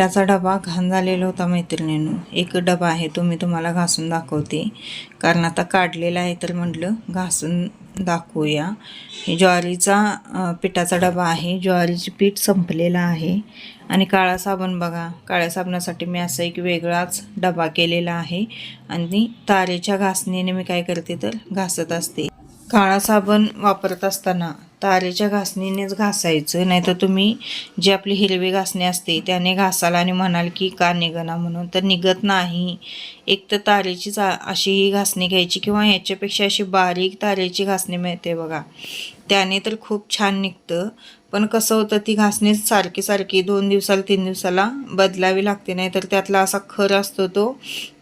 पिठाचा डबा घाण झालेला होता मैत्रिणीनं. एक डबा आहे तो मी तुम्हाला घासून दाखवते. कारण आता काढलेला आहे तर म्हटलं घासून दाखवूया. हे ज्वारीचा पिठाचा डबा आहे. ज्वारीचे पीठ संपलेलं आहे. आणि काळा साबण बघा. काळ्या साबणासाठी मी असा एक वेगळाच डबा केलेला आहे. आणि तारेच्या घासणीने मी काय करते तर घासत असते. काळा साबण वापरत असताना तारेच्या घासणीनेच घासायचं नाहीतर तुम्ही जी आपली हिरवी घासणी असते त्याने घासाल आणि म्हणाल की का निघणा म्हणून. तर निघत नाही. एक तर तारेचीच अशी ही घासणी घ्यायची किंवा याच्यापेक्षा अशी बारीक तारेची घासणी मिळते बघा. त्याने तर खूप छान निघतं. पण कसं होतं ती घासणी सारखी सारखी दोन दिवसाला तीन दिवसाला बदलावी लागते नाही तर त्यातला असा खर असतो तो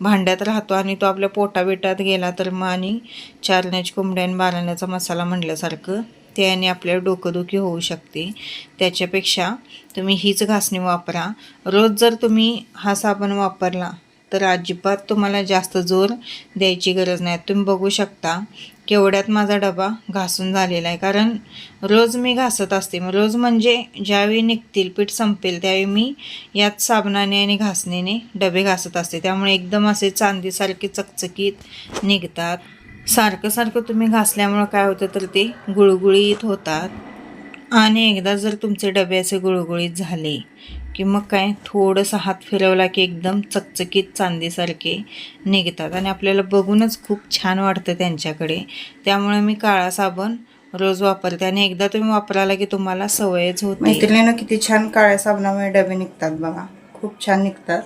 भांड्यात राहतो आणि तो आपल्या पोटाबिटात गेला तर मग आणि चारण्याची कोंबड्या आणि बारण्याचा मसाला म्हटल्यासारखं त्याने आपल्याला डोकंदुखी होऊ शकते. त्याच्यापेक्षा तुम्ही हीच घासणी वापरा. रोज जर तुम्ही हा साबण वापरला तर अजिबात तुम्हाला जास्त जोर द्यायची गरज नाही. तुम्ही बघू शकता केवढ्यात माझा डबा घासून झालेला आहे. कारण रोज मी घासत असते. मग रोज म्हणजे ज्यावेळी निघतील पीठ संपेल त्यावेळी मी यात साबणाने आणि घासणीने डबे घासत असते. त्यामुळे एकदम असे चांदीसारखे चकचकीत निघतात. सारखं सारखं तुम्ही घासल्यामुळं काय होतं तर ते गुळगुळीत होतात. आणि एकदा जर तुमचे डबे असे गुळगुळीत झाले की मग काय थोडंसं हात फिरवला की एकदम चकचकीत चांदीसारखे निघतात. आणि आपल्याला बघूनच खूप छान वाटतं त्यांच्याकडे. त्यामुळे मी काळा साबण रोज वापरते. आणि एकदा तुम्ही वापराला की तुम्हाला सवयच होते. मैत्रिणीनं किती छान काळ्या साबणामुळे डबे निघतात बघा. खूप छान निघतात.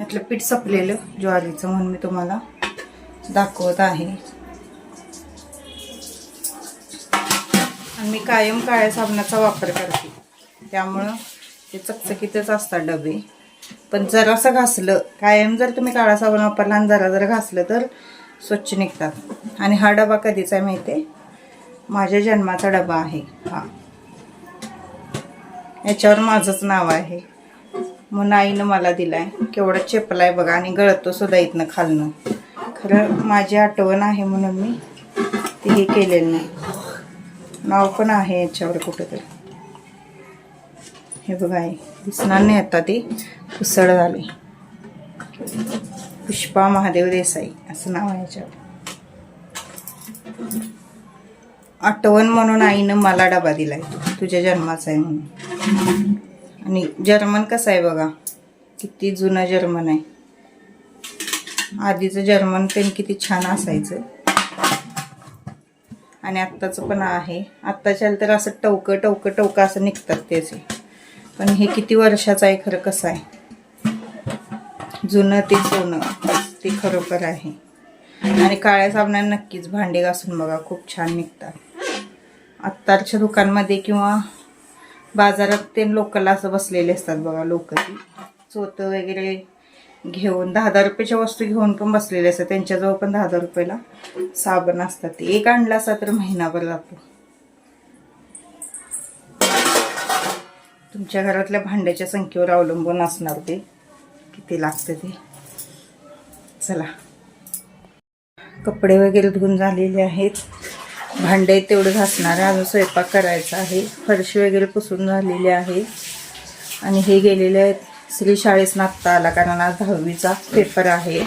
यातलं पीठ संपलेलं ज्वारीचं म्हणून मी तुम्हाला दाखवत आहे. आणि मी कायम काळ्या साबणाचा वापर करते. त्यामुळं ते चकचकीतच असतात डबे. पण जरासं घासलं कायम जर तुम्ही काळा साबण वापरला आणि जरा जर घासलं तर स्वच्छ निघतात. आणि हा डबा कधीचा आहे माहिती आहे माझ्या जन्माचा डबा आहे हा. याच्यावर माझंच नाव आहे. म्हणून आईनं मला दिलाय. केवढा चेपलाय बघा आणि गळतो सुद्धा इथनं खालनं. खरं माझी आठवण आहे म्हणून मी ते हे केलेलं नाही. नाव पण आहे याच्यावर कुठंतरी. हे बघा आहे दिसणार नाही आता ते. उसळ झाले. पुष्पा महादेव देसाई असं नाव आहे याच्यावर. आठवण म्हणून आईनं मला डबा दिलाय. तुझ्या जन्माचा आहे म्हणून. आणि जर्मन कसं आहे बघा? किती जुनं जर्मन आहे. आधीचं जर्मन पेन किती छान असायचं. आणि आत्ताचं पण आहे. आत्ताच्या तर असं टवकं टवकं टवकं असं निघतात त्याचे. पण हे किती वर्षाचं आहे खरं कसं आहे? जुनं ते सोनं ते खरोखर आहे. आणि काळ्या साबणाने नक्कीच भांडे घासून बघा खूप छान निघतात. आत्ताच्या दुकानमध्ये किंवा बाजारात ते लोकला असं बसलेले असतात बघा लोक ती चोतं वगैरे घेऊन दहा दहा रुपयाच्या वस्तू घेऊन पण बसलेले असतात. त्यांच्याजवळ पण दहा दहा रुपयाला साबण असतात. ते एक आणला असा तर महिनाभर जातो. तुमच्या घरातल्या भांड्याच्या संख्येवर अवलंबून असणार ते. किती लागतं ते? चला. कपडे वगैरे धुवून झालेले आहेत. भांडे तेवढं घासणार आहे अजून स्वयंपाक करायचा आहे. फरशी वगैरे पुसून झालेली आहे. आणि हे गेलेले आहेत. श्री शाळेस नागता आला कारण आज दहावीचा पेपर आहे.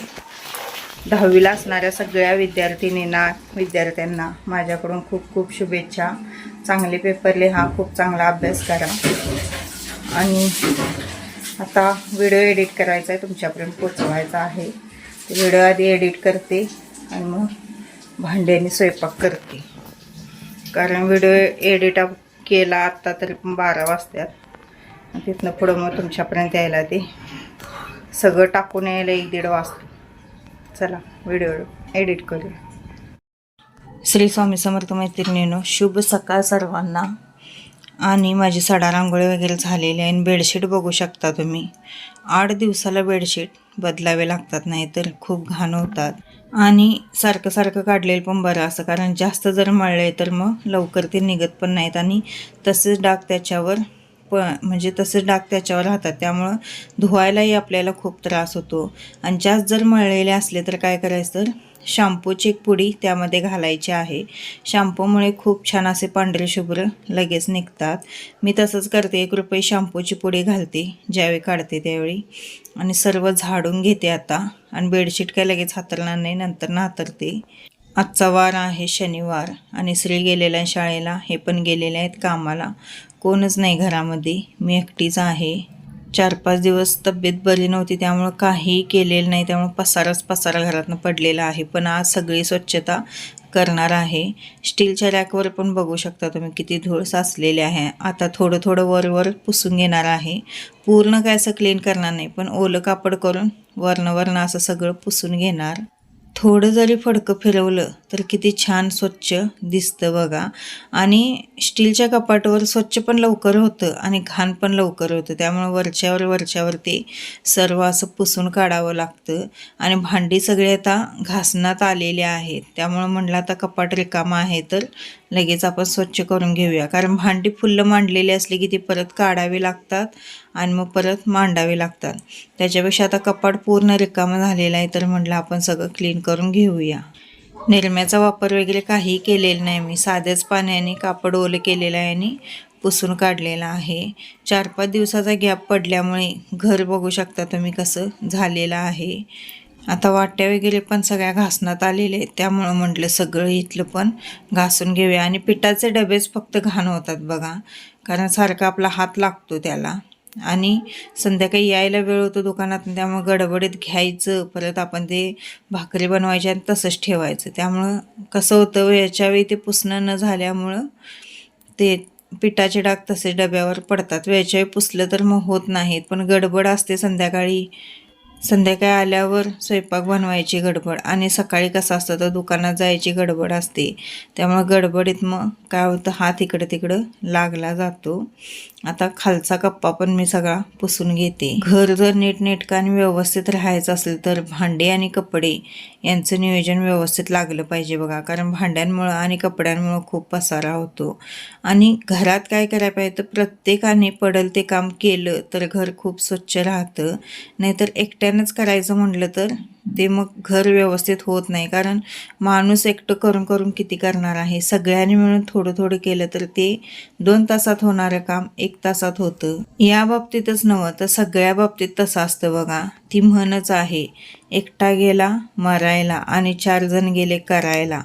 दहावीला असणाऱ्या सगळ्या विद्यार्थिनींना विद्यार्थ्यांना माझ्याकडून खूप खूप शुभेच्छा. चांगले पेपर लिहा खूप चांगला अभ्यास करा. आणि आता व्हिडिओ एडिट करायचा आहे. तुमच्यापर्यंत पोचवायचा आहे. व्हिडिओ आधी एडिट करते आणि मग भांड्याने स्वयंपाक करते. कारण व्हिडिओ एडिट केला आत्ता तरी पण बारा वाजतात तिथनं पुढं मग तुमच्यापर्यंत यायला ते. सगळं टाकून यायला एक दीड वाजतो. चला व्हिडिओ एडिट करूया. श्री स्वामी समर्थ मैत्रिणीनो शुभ सकाळ सर्वांना. आणि माझी सडा रांगोळी वगैरे झालेली आहे आणि बेडशीट बघू शकता तुम्ही. आठ दिवसाला बेडशीट बदलावे लागतात नाही तर खूप घाण होतात. आणि सारखं सारखं काढलेलं पण बरं असं कारण जास्त जर मळले तर मग लवकर ते निघत पण नाहीत. आणि तसेच डाग त्याच्यावर प म्हणजे तसेच डाग त्याच्यावर राहतात. त्यामुळं धुवायलाही आपल्याला खूप त्रास होतो. आणि जास्त जर मळलेले असले तर काय करायचं तर शॅम्पूची एक पुडी त्यामध्ये घालायची आहे. शॅम्पूमुळे खूप छान असे पांढरे शुभ्र लगेच निघतात. मी तसंच करते. एक रुपये शॅम्पूची पुडी घालते. ज्यावेळी काढते त्यावेळी. आणि सर्व झाडून घेते आता. आणि बेडशीट काय लगेच हातरणार नाही नंतर ना हातरते. आजचा वार आहे शनिवार आणि श्री गेलेला आहे शाळेला हे पण गेलेले आहेत कामाला. कोणच नाही घरामध्ये. मी एकटीच आहे. चार पाच दिवस तब्येत बरी नव्हती त्यामुळं काहीही केलेलं नाही. त्यामुळं पसाराच पसारा घरातनं पडलेला आहे. पण आज सगळी स्वच्छता करणार आहे. स्टीलच्या रॅकवर पण बघू शकता तुम्ही किती धूळ साचलेली आहे. आता थोडं थोडं वरवर पुसून घेणार आहे. पूर्ण काय असं क्लीन करणार नाही पण ओलं कापड करून वरनं वरनं असं सगळं पुसून घेणार. थोडं जरी फडकं फिरवलं तर किती छान स्वच्छ दिसतं बघा. आणि स्टीलच्या कपाटावर स्वच्छ पण लवकर होतं आणि घाण पण लवकर होतं. त्यामुळे वरच्यावर वरच्यावर ते सर्व असं पुसून काढावं लागतं. आणि भांडी सगळी आता घासण्यात आलेली आहेत. त्यामुळं म्हणलं आता कपाट रिकामा आहे तर लगेच आपण स्वच्छ करून घेऊया. कारण भांडी फुल्लं मांडलेली असली की ती परत काढावी लागतात आणि मग परत मांडावी लागतात. त्याच्यापेक्षा आता कपाट पूर्ण रिकामा झालेला आहे तर म्हटलं आपण सगळं क्लीन करून घेऊया. निरम्याचा वापर वगैरे काही केलेला नाही मी. साध्याच पाण्याने कापड ओलं केलेलं आहे आणि पुसून काढलेला आहे. चार पाच दिवसाचा गॅप पडल्यामुळे घर बघू शकता तुम्ही कसं झालेलं आहे. आता वाट्या वगैरे पण सगळ्या घासण्यात आलेले आहेत. त्यामुळं म्हटलं सगळं इथलं पण घासून घेऊया. आणि पिठाचे डबेच फक्त घाण होतात बघा. कारण सारखा आपला हात लागतो त्याला. आणि संध्याकाळी यायला वेळ होतो दुकानात त्यामुळं गडबडीत घ्यायचं. परत आपण ते भाकरी बनवायची आणि तसंच ठेवायचं. त्यामुळं कसं होतं याच्यावेळी ते पुसणं न झाल्यामुळं ते पिठाचे डाग तसे डब्यावर पडतात. वेळच्या वेळी पुसलं तर मग होत नाहीत. पण गडबड असते संध्याकाळी. संध्याकाळी आल्यावर स्वयंपाक बनवायची गडबड आणि सकाळी कसं असतं तर दुकानात जायची गडबड असते. त्यामुळं गडबडीत मग काय होतं हात इकडं तिकडं लागला जातो. आता खालचा कप्पा पण मी सगळा पुसून घेते. घर जर नीटनेटकं आणि व्यवस्थित राहायचं असेल तर भांडे आणि कपडे यांचं नियोजन व्यवस्थित लागलं पाहिजे बघा. कारण भांड्यांमुळं आणि कपड्यांमुळं खूप पसारा होतो. आणि घरात काय करायला पाहिजे तर प्रत्येकाने पडल ते काम केलं तर घर खूप स्वच्छ राहतं. नाहीतर एकट्या एकट्यानंच करायचं म्हटलं तर ते मग घर व्यवस्थित होत नाही. कारण माणूस एकटं करून करून किती करणार आहे? सगळ्यांनी मिळून थोडं थोडं केलं तर ते दोन तासात होणारं काम एक तासात होतं. या बाबतीतच नव्हं तर सगळ्या बाबतीत तसं असतं बघा. ती म्हणच आहे एकटा गेला मरायला आणि चार जण गेले करायला.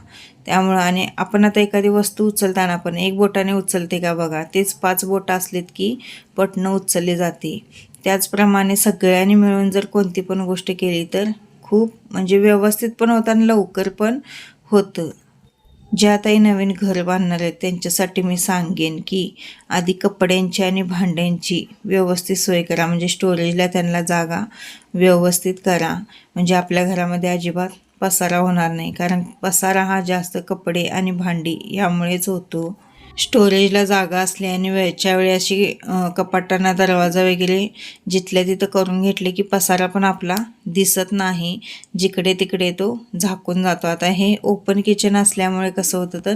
त्यामुळं आणि आपण आता एखादी वस्तू उचलताना पण एक बोटाने उचलते का बघा? तेच पाच बोटं असलीत की पटणं उचलली जाते. त्याचप्रमाणे सगळ्यांनी मिळून जर कोणती पण गोष्ट केली तर खूप म्हणजे व्यवस्थित पण होतं आणि लवकर पण होतं. ज्या ताई नवीन घर बांधणार आहेत त्यांच्यासाठी मी सांगेन की आधी कपड्यांची आणि भांड्यांची व्यवस्थित सोय करा. म्हणजे स्टोरेजला त्यांना जागा व्यवस्थित करा. म्हणजे आपल्या घरामध्ये अजिबात पसारा होणार नाही. कारण पसारा हा जास्त कपडे आणि भांडी यामुळेच होतो. स्टोरेजला जागा असली आणि वेळच्या वेळी अशी कपाटांना दरवाजा वगैरे जिथल्या तिथं करून घेतले की पसारा पण आपला दिसत नाही. जिकडे तिकडे तो झाकून जातो. आता हे ओपन किचन असल्यामुळे कसं होतं तर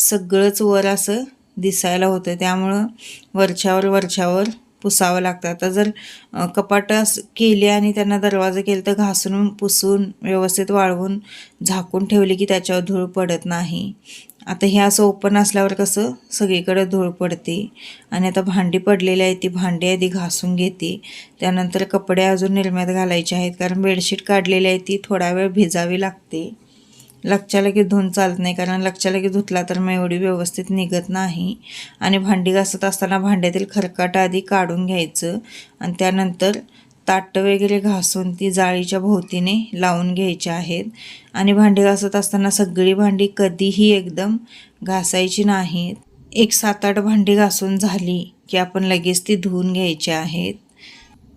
सगळंच वर असं दिसायला होतं. त्यामुळं वरच्यावर वरच्यावर पुसावं लागतं. आता जर कपाटं केले आणि त्यांना दरवाजा केलं तर घासून पुसून व्यवस्थित वाळवून झाकून ठेवले की त्याच्यावर धूळ पडत नाही. आता हे असं ओपन असल्यावर कसं सगळीकडं धूळ पडते आणि आता भांडी पडलेली आहे ती भांडी आधी घासून घेते. त्यानंतर कपडे अजून निर्म्यात घालायचे आहेत कारण बेडशीट काढलेली आहे ती थोडा वेळ भिजावी लागते. लक्षाला लगेच धुवून चालत नाही कारण लक्षाला लगेच धुतला तर मग एवढी व्यवस्थित निघत नाही. आणि भांडी घासत असताना भांड्यातील खरकाट आधी काढून घ्यायचं आणि त्यानंतर ताटं वगैरे घासून ती जाळीच्या भोवतीने लावून घ्यायची आहेत. आणि भांडी घासत असताना सगळी भांडी कधीही एकदम घासायची नाहीत. एक सात आठ भांडी घासून झाली की आपण लगेच ती धुवून घ्यायची आहेत.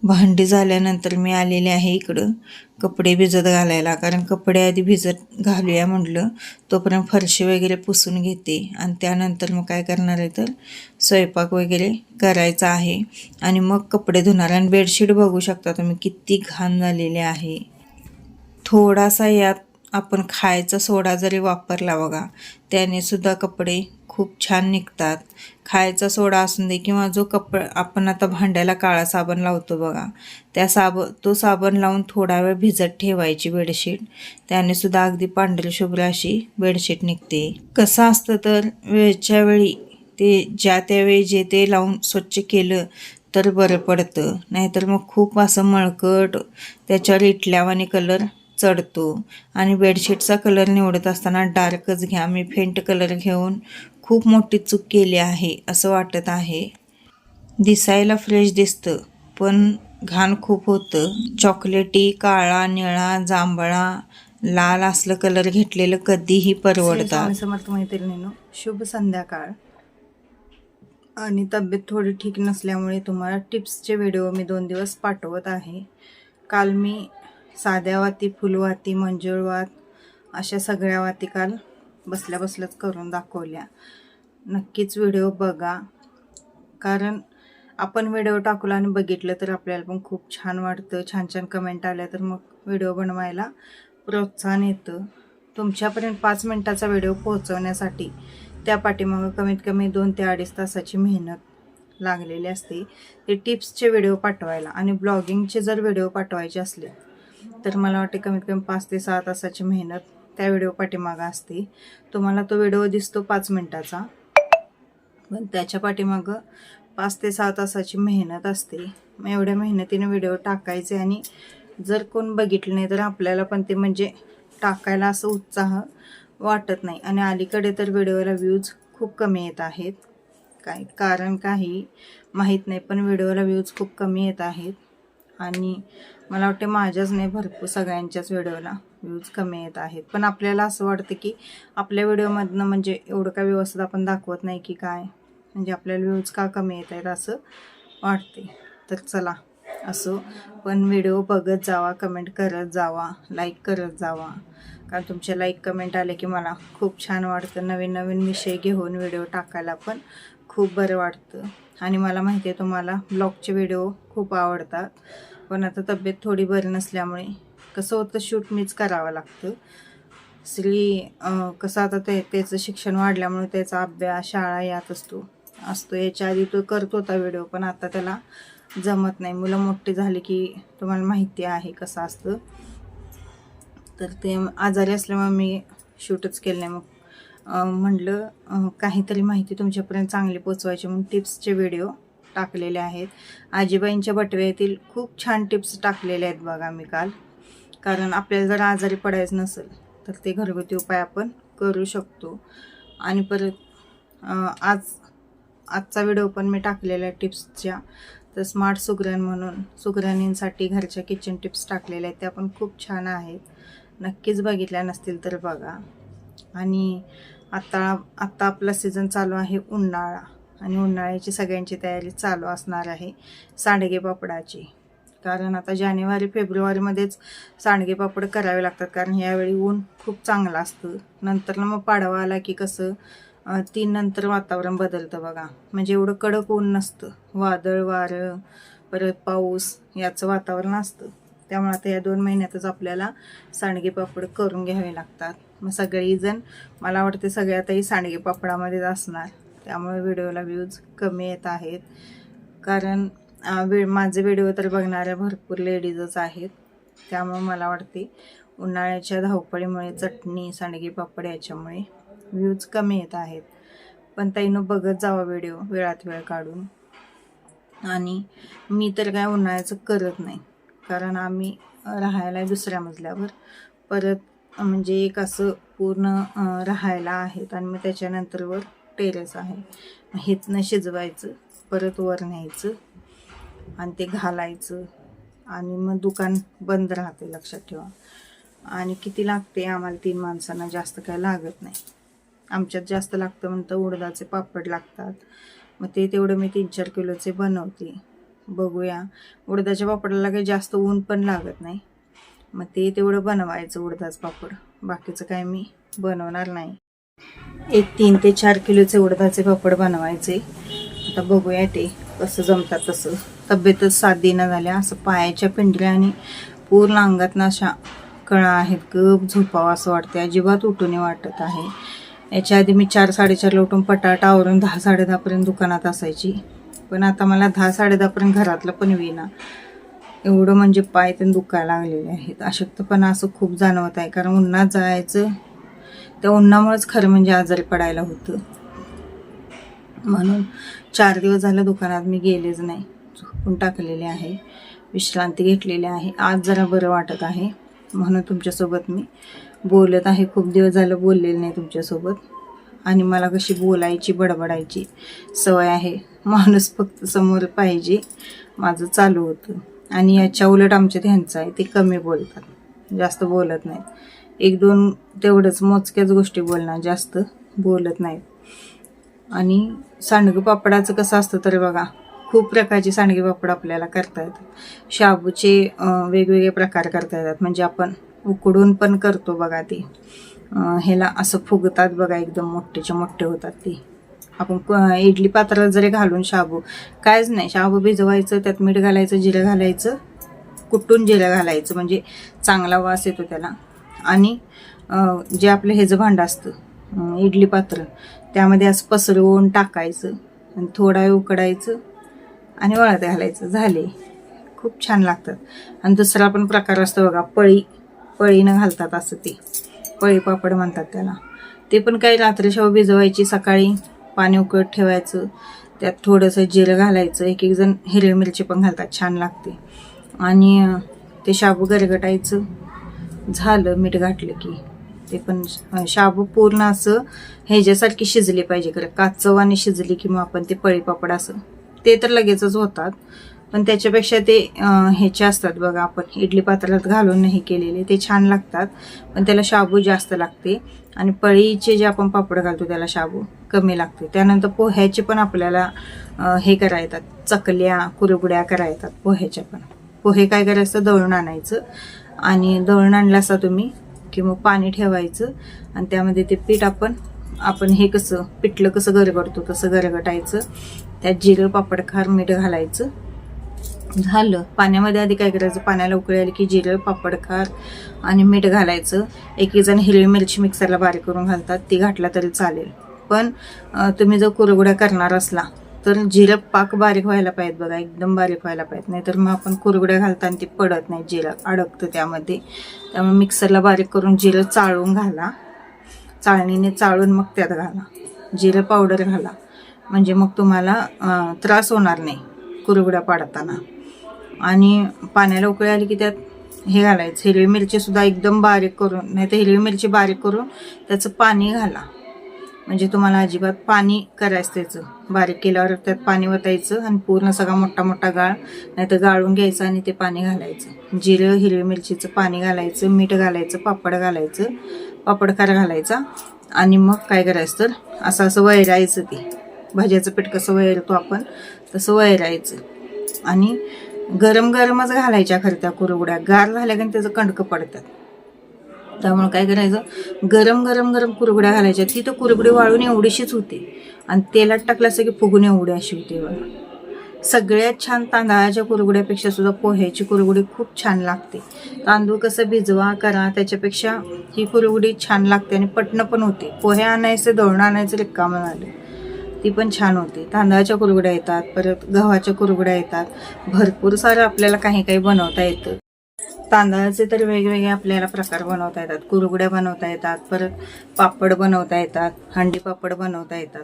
भांडी झाल्यानंतर मी आलेले आहे इकडं. कपडे भिजत घालायला. कारण कपडे आधी भिजत घालूया म्हटलं. तोपर्यंत फरशी वगैरे पुसून घेते. आणि त्यानंतर मग काय करणार आहे तर स्वयंपाक वगैरे करायचा आहे. आणि मग कपडे धुणार. आणि बेडशीट बघू शकता तुम्ही किती घाण झालेले आहे. थोडासा यात आपण खायचा सोडा जरी वापरला बघा त्याने सुद्धा कपडे खूप छान निघतात. खायचा सोडा असून दे किंवा जो कप आपण आता भांड्याला काळा साबण लावतो बघा त्या साब तो साबण लावून थोडा वेळ भिजत ठेवायची बेडशीट. त्याने सुद्धा अगदी पांढरी शुभ्र अशी बेडशीट निघते. कसं असतं तर वेळच्या वेळी ते ज्या त्यावेळी जे ते लावून स्वच्छ केलं तर बरं पडतं. नाहीतर मग खूप असं मळकट त्याच्यावर इटल्यावाने कलर चढतो. आणि बेडशीटचा कलर निवडत असताना डार्कच घ्या. मी फेंट कलर घेऊन खूप मोठी चूक केली आहे असं वाटत आहे. दिसायला फ्रेश दिसतं पण घाण खूप होतं. चॉकलेटी काळा निळा जांभळा लाल असलं कलर घेतलेलं कधीही परवडतं समर्थ मैत्रिणीनं शुभ संध्याकाळ. आणि तब्येत थोडी ठीक नसल्यामुळे तुम्हाला टिप्सचे व्हिडिओ मी दोन दिवस पाठवत आहे. काल मी साध्या वाती फुलवाती मंजुळवात अशा सगळ्या वाती काल बसल्या बसल्याच करून दाखवल्या. नक्कीच व्हिडिओ बघा. कारण आपण व्हिडिओ टाकला आणि बघितलं तर आपल्याला पण खूप छान वाटतं. छान छान कमेंट आल्या तर मग व्हिडिओ बनवायला प्रोत्साहन येतं. तुमच्यापर्यंत पाच मिनटाचा व्हिडिओ पोहोचवण्यासाठी त्या पाठीमागं कमीत कमी दोन ते अडीच तासाची मेहनत लागलेली असते. ते टिप्सचे व्हिडिओ पाठवायला आणि ब्लॉगिंगचे जर व्हिडिओ पाठवायचे असले तर मला वाटते कमीत कमी पाच ते सहा तासाची मेहनत त्या व्हिडिओ पाठीमागं असते. तुम्हाला तो व्हिडिओ दिसतो पाच मिनटाचा. पण त्याच्या पाठीमागं पाच ते सहा तासाची मेहनत असते. मग एवढ्या मेहनतीने व्हिडिओ टाकायचे आणि जर कोण बघितलं नाही तर आपल्याला पण ते म्हणजे टाकायला असं उत्साह वाटत नाही. आणि अलीकडे तर व्हिडिओला व्ह्यूज खूप कमी येत आहेत. काय कारण काही माहीत नाही पण व्हिडिओला व्ह्यूज खूप कमी येत आहेत. आणि मला वाटते माझ्याच नाही भरपूर सगळ्यांच्याच व्हिडिओला व्ह्यूज कमी येत आहेत. पण आपल्याला असं वाटतं की आपल्या व्हिडिओमधनं म्हणजे एवढं काय व्यवस्थित आपण दाखवत नाही की काय म्हणजे आपल्याला व्ह्यूज का कमी येत आहेत असं वाटते. तर चला असो पण व्हिडिओ बघत जावा कमेंट करत जावा लाईक करत जावा. कारण तुमचे लाईक कमेंट आले की मला खूप छान वाटतं. नवीन नवीन विषय घेऊन व्हिडिओ टाकायला पण खूप बरं वाटतं. आणि मला माहिती आहे तुम्हाला ब्लॉगचे व्हिडिओ खूप आवडतात. पण आता तब्येत थोडी बरी नसल्यामुळे कसं होतं शूट मीच करावं लागतं. श्री कसं आता ते त्याचं शिक्षण वाढल्यामुळे त्याचा अभ्यास शाळा यात असतो असतो. याच्या आधी तो करत होता व्हिडिओ पण आता त्याला जमत नाही. मुलं मोठी झाली की तुम्हाला माहिती आहे कसं असतं. तर ते आजारी असल्यामुळे मी शूटच केलं नाही. मग म्हटलं काहीतरी माहिती तुमच्यापर्यंत चांगली पोचवायची म्हणून टिप्सचे व्हिडिओ टाकलेले आहेत. आजीबाईंच्या बटव्यातील खूप छान टिप्स टाकलेले आहेत बघा मी काल. कारण आपल्याला जर आजारी पडायचं नसेल तर ते घरगुती उपाय आपण करू शकतो. आणि परत आज आजचा व्हिडिओ पण मी टाकलेला आहे टिप्सच्या. तर स्मार्ट सुगरण म्हणून सुगरणींसाठी घरच्या किचन टिप्स टाकलेल्या आहेत त्या पण खूप छान आहेत. नक्कीच बघितल्या नसतील तर बघा. आणि आत्ता आत्ता आपला सीझन चालू आहे उन्हाळा. आणि उन्हाळ्याची सगळ्यांची तयारी चालू असणार आहे सांडगे पापडाची. कारण आता जानेवारी फेब्रुवारीमध्येच सांडगे पापड करावे लागतात. कारण यावेळी ऊन खूप चांगलं असतं. नंतर ना मग पाडवा आला की कसं तीन नंतर वातावरण बदलतं बघा. म्हणजे एवढं कडक ऊन नसतं. वादळ वारं परत पाऊस याचं वातावरण असतं. त्यामुळे आता या दोन महिन्यातच आपल्याला सांडगे पापड करून घ्यावे लागतात. मग सगळीजण मला वाटते सगळ्यातही सांडगे पापडामध्येच असणार. त्यामुळे व्हिडिओला व्ह्यूज कमी येत आहेत. कारण वे माझे व्हिडिओ तर बघणाऱ्या भरपूर लेडीजच आहेत. त्यामुळे मला वाटते उन्हाळ्याच्या धावपळीमुळे चटणी सांडगे पापड याच्यामुळे व्ह्यूज कमी येत आहेत. पण ताईनं बघत जावा व्हिडिओ वेळात वेळ काढून. आणि मी तर काय उन्हाळ्याचं करत नाही. कारण आम्ही राहायला दुसऱ्या मजल्यावर. परत म्हणजे एक असं पूर्ण राहायला आहेत आणि मग त्याच्यानंतरवर टेरेस आहे. हेच शिजवायचं परत वर न्यायचं आणि ते घालायचं आणि मग दुकान बंद राहते लक्षात ठेवा. आणि किती लागते आम्हाला तीन माणसांना जास्त काय लागत नाही. आमच्यात जास्त लागतं म्हणतं उडदाचे पापड लागतात. मग ते तेवढं मी तीन चार किलोचे बनवते. बघूया. उडदाच्या पापडाला काही जास्त ऊन पण लागत नाही. मग ते तेवढं बनवायचं उडदाचं पापड. बाकीचं काय मी बनवणार नाही. एक तीन ते चार किलोचे उडदाचे पापड बनवायचे. आता बघूया ते कसं जमतात तसं. तब्येतच साथ देणं झाल्या असं पायाच्या पिंडल्या आणि पूर्ण अंगातनं अशा कळा आहेत. गप झोपावं असं वाटते अजिबात उठून वाटत आहे. याच्या आधी मी चार साडेचारला उठून पटाटा आवरून दहा साडे दहापर्यंत दुकानात असायची. पण आता मला दहा साडेदहापर्यंत घरातलं पण विना एवढं म्हणजे पाय ते दुखायला लागलेले आहेत. अशक्तपणा असं खूप जाणवत आहे. कारण उन्हात जायचं त्या उन्हामुळेच खरं म्हणजे आजारी पडायला होतं. म्हणून चार दिवस झालं दुकानात मी गेलेच नाही. झोपून टाकलेले आहे. विश्रांती घेतलेली आहे. आज जरा बरं वाटत आहे. म्हणून तुमच्यासोबत मी बोलत आहे. खूप दिवस झालं बोललेलं नाही तुमच्यासोबत. आणि मला कशी बोलायची बडबडायची सवय आहे. माणूस फक्त समोर पाहिजे. माझं चालू होतं. आणि याच्या उलट आमच्या ध्यानचं आहे. ते कमी बोलतात. जास्त बोलत नाहीत. एक दोन तेवढंच मोजक्याच गोष्टी बोलणार जास्त बोलत नाहीत. आणि सांडगं पापडाचं कसं असतं तर बघा खूप प्रकारचे सांडगे पापड आपल्याला करता येतात. शाबूचे वेगवेगळे प्रकार करता येतात. म्हणजे आपण उकडून पण करतो बघा ते. ह्याला असं फुगतात बघा एकदम मोठेचे मोठे होतात ते. आपण इडली पात्रात जरी घालून शाबू कायच नाही. शाबू भिजवायचं त्यात मीठ घालायचं जिरं घालायचं कुटून जिरं घालायचं. म्हणजे चांगला वास येतो त्याला. आणि जे आपलं ह्याचं भांडं असतं इडली पात्र त्यामध्ये असं पसरवून टाकायचं आणि थोडा उकडायचं आणि वळत घालायचं. झाले. खूप छान लागतात. आणि दुसरा पण प्रकार असतो बघा पळी. पळीनं घालतात असं ते. पळी पापड म्हणतात त्याला. ते पण काही रात्रशाव भिजवायची सकाळी पाणी उकळत ठेवायचं. त्यात थोडंसं जिरं घालायचं. एक एक जण हिरवी मिरची पण घालतात. छान लागते. आणि ते शाबू गरगटायचं. झालं मीठ घातलं की. ते पण शाबू पूर्ण असं ह्याच्यासारखी शिजली पाहिजे. खरं काचवाने शिजली की मग आपण ते पळीपापड असं. ते तर लगेचच होतात. पण त्याच्यापेक्षा ते ह्याचे असतात बघा. आपण इडली पात्रात घालून हे केलेले. ते छान लागतात. पण त्याला शाबू जास्त लागते. आणि पळीचे जे आपण पापड घालतो त्याला शाबू कमी लागते त्यानंतर पोह्याचे पण आपल्याला हे करा येतात. चकल्या कुरगुड्या करा येतात पोह्याच्या पण. पोहे काय करायचं? दळून आणायचं. आणि दळून आणलं असता तुम्ही की मग पाणी ठेवायचं आणि त्यामध्ये ते पीठ आपण आपण हे कसं पिठलं कसं गरगडतो तसं गरगटायचं. त्यात जिरं पापड खार मीठ घालायचं. झालं. पाण्यामध्ये आधी काय करायचं? पाण्याला उकळी आली की जिरं पापड खार आणि मीठ घालायचं. एक जण हिरवी मिरची मिक्सरला बारीक करून घालतात. ती घातला तरी चालेल. पण तुम्ही जर कुरगुड्या करणार असला तर जिरं पाक बारीक व्हायला पाहिजे बघा. एकदम बारीक व्हायला पाहिजे नाहीतर मग आपण कुरगुड्या घालताना ती पडत नाही. जिरं अडकतं त्यामध्ये. त्यामुळे मिक्सरला बारीक करून जिरं चाळून घाला. चाळणीने चाळून मग त्यात घाला. जिरं पावडर घाला. म्हणजे मग तुम्हाला त्रास होणार नाही कुरगुड्या पाडताना. आणि पाण्याला उकळी आली की त्यात हे घालायचं. हिरवी मिरची सुद्धा एकदम बारीक करून नाही तर हिरवी मिरची बारीक करून त्याचं पाणी घाला. म्हणजे तुम्हाला अजिबात पाणी करायचं त्याचं. बारीक केल्यावर त्यात पाणी वतायचं आणि पूर्ण सगळा मोठा मोठा गाळ नाही तर गाळून घ्यायचं आणि ते पाणी घालायचं. जिरं हिरवी मिरचीचं पाणी घालायचं मीठ घालायचं पापड घालायचं पापड खार घालायचा आणि मग काय करायचं तर असं असं वैरायचं ते. भाज्याचं पीठ कसं वैरतो आपण तसं वैरायचं. आणि गरम गरमच घालायच्या खरं त्या कुरगुड्या गार झाल्या की त्याचं कणकं पडतात. त्यामुळे काय करायचं? गरम गरम गरम कुरगुड्या घालायच्या. ती तर कुरगुडी वाळून एवढीशीच होते. आणि तेलात टाकलं असं की फुगून एवढी अशी होते बघा. सगळ्यात छान तांदळाच्या कुरगुड्यापेक्षा सुद्धा पोह्याची कुरगुडी खूप छान लागते. तांदूळ कसं भिजवा करा त्याच्यापेक्षा ही कुरगुडी छान लागते आणि पटणं पण होते. पोहे आणायचं दळणं आणायचं रिकामं झालं. ती पण छान होते. तांदळाच्या कुरगड्या येतात परत गव्हाच्या कुरगड्या येतात. भरपूर सारं आपल्याला काही काही बनवता येतं. तांदळाचे तर वेगवेगळे आपल्याला प्रकार बनवता येतात. कुरगड्या बनवता येतात परत पापड बनवता येतात हंडी पापड बनवता येतात.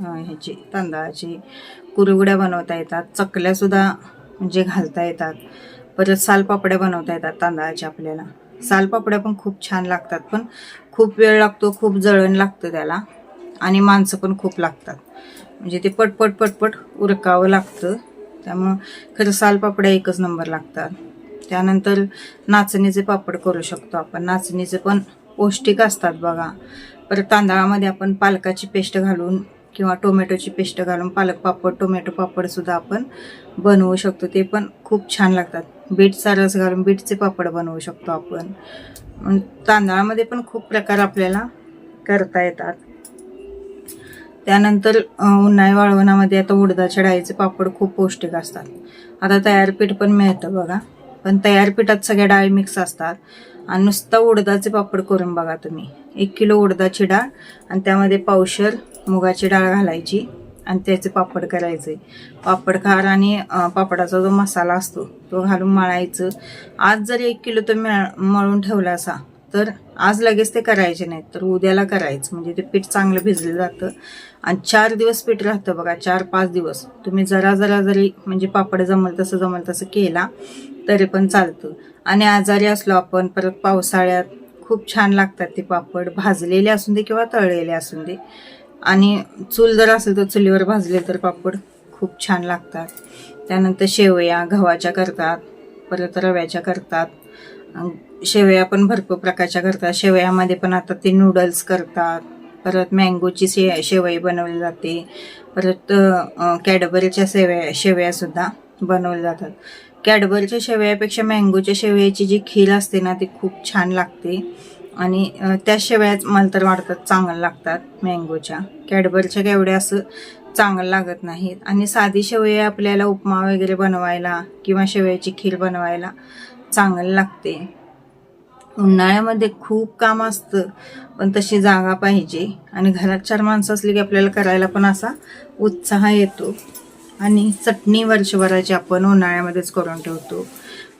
ह्याची ह्याचे तांदळाचे बनवता येतात. चकल्यासुद्धा म्हणजे घालता येतात. परत सालपापड्या बनवता येतात तांदळाच्या आपल्याला. सालपापड्या पण खूप छान लागतात पण खूप वेळ लागतो खूप जळण लागतं त्याला. आणि माणसं पण खूप लागतात. म्हणजे ते पटपट पटपट उरकावं लागतं. त्यामुळं खरं सालपापड्या एकच नंबर लागतात. त्यानंतर नाचणीचे पापड करू शकतो आपण. नाचणीचे पण पौष्टिक असतात बघा. परत तांदळामध्ये आपण पालकाची पेस्ट घालून किंवा टोमॅटोची पेस्ट घालून पालक पापड टोमॅटो पापडसुद्धा आपण बनवू शकतो. ते पण खूप छान लागतात. बीटचा रस घालून बीटचे पापड बनवू शकतो आपण. तांदळामध्ये पण खूप प्रकार आपल्याला करता येतात. त्यानंतर उन्हाळी वाळवणामध्ये आता उडदाच्या डाळीचे पापड खूप पौष्टिक असतात. आता तयार पीठ पण मिळतं बघा. पण तयार पिठात सगळ्या डाळी मिक्स असतात. आणि नुसतं उडदाचे पापड करून बघा तुम्ही. एक किलो उडदाची डाळ आणि त्यामध्ये पावशर मुगाची डाळ घालायची आणि त्याचे पापड करायचे. पापड खार आणि पापडाचा जो मसाला असतो तो घालून मळायचं. आज जर एक किलो तुम्ही मळ- मळून ठेवला असा. तर आज लगेच ते करायचे नाहीत. तर उद्याला करायचं. म्हणजे ते पीठ चांगलं भिजलं जातं. आणि चार दिवस पीठ राहतं बघा चार पाच दिवस. तुम्ही जरा जरा जरी म्हणजे पापड जमल तसं जमल तसं केला तरी पण चालतं. आणि आजारी असलो आपण परत पावसाळ्यात खूप छान लागतात ते पापड. भाजलेले असून दे किंवा तळलेले असून दे. आणि चूल जर असेल तर चुलीवर भाजले तर पापड खूप छान लागतात. त्यानंतर शेवया गव्हाच्या करतात परत रव्याच्या करतात. शेवया पण भरपूर प्रकारच्या करतात. शेवयामध्ये पण आता ते नूडल्स करतात. परत मँगोची शे शेवई बनवली जाते. परत कॅडबरीच्या शेवया शेवयासुद्धा बनवल्या जातात. कॅडबरीच्या शेवयापेक्षा मँगोच्या शेवयाची जी खीर असते ना ती खूप छान लागते. आणि त्या शेवया मला तर वाटतात चांगल्या लागतात मँगोच्या कॅडबरीच्या केवढ्या असं चांगलं लागत नाहीत. आणि साधी शेवया आपल्याला उपमा वगैरे बनवायला किंवा शेवयाची खीर बनवायला चांगलं लागते. उन्हाळ्यामध्ये खूप काम असतं पण तशी जागा पाहिजे. आणि घरात चार माणसं असली की आपल्याला करायला पण असा उत्साह येतो. आणि चटणी वर्षभराची आपण उन्हाळ्यामध्येच करून ठेवतो.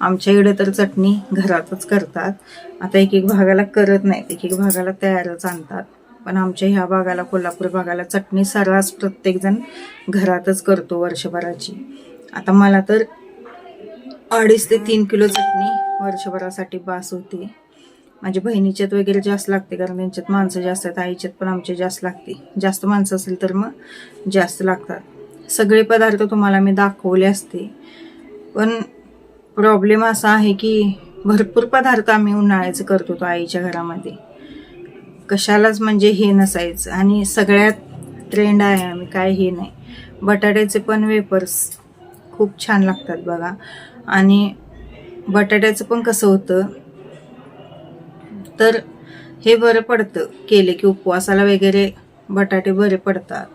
आमच्या इकडे तर चटणी घरातच करतात. आता एक एक भागाला करत नाहीत एक एक भागाला तयारच आणतात. पण आमच्या ह्या भागाला कोल्हापूर भागाला चटणी सर्रास प्रत्येकजण घरातच करतो वर्षभराची. आता मला तर अडीच ते तीन किलो चटणी वर्षभरासाठी बास होते. माझ्या बहिणीच्यात वगैरे जास्त लागते कारण त्यांच्यात माणसं जास्त आहेत आईच्यात पण आमच्या जास्त लागते. जास्त माणसं असेल तर मग जास्त लागतात. सगळे पदार्थ तुम्हाला मी दाखवले असते. पण प्रॉब्लेम असा आहे की भरपूर पदार्थ आम्ही उन्हाळ्याचं करतो तो आईच्या घरामध्ये. कशालाच म्हणजे हे नसायचं. आणि सगळ्यात ट्रेंड आहे आम्ही काय हे नाही. बटाट्याचे पण वेपर्स खूप छान लागतात बघा. आणि बटाट्याचं पण कसं होतं तर हे बरं पडतं. केले की उपवासाला वगैरे बटाटे बरे पडतात.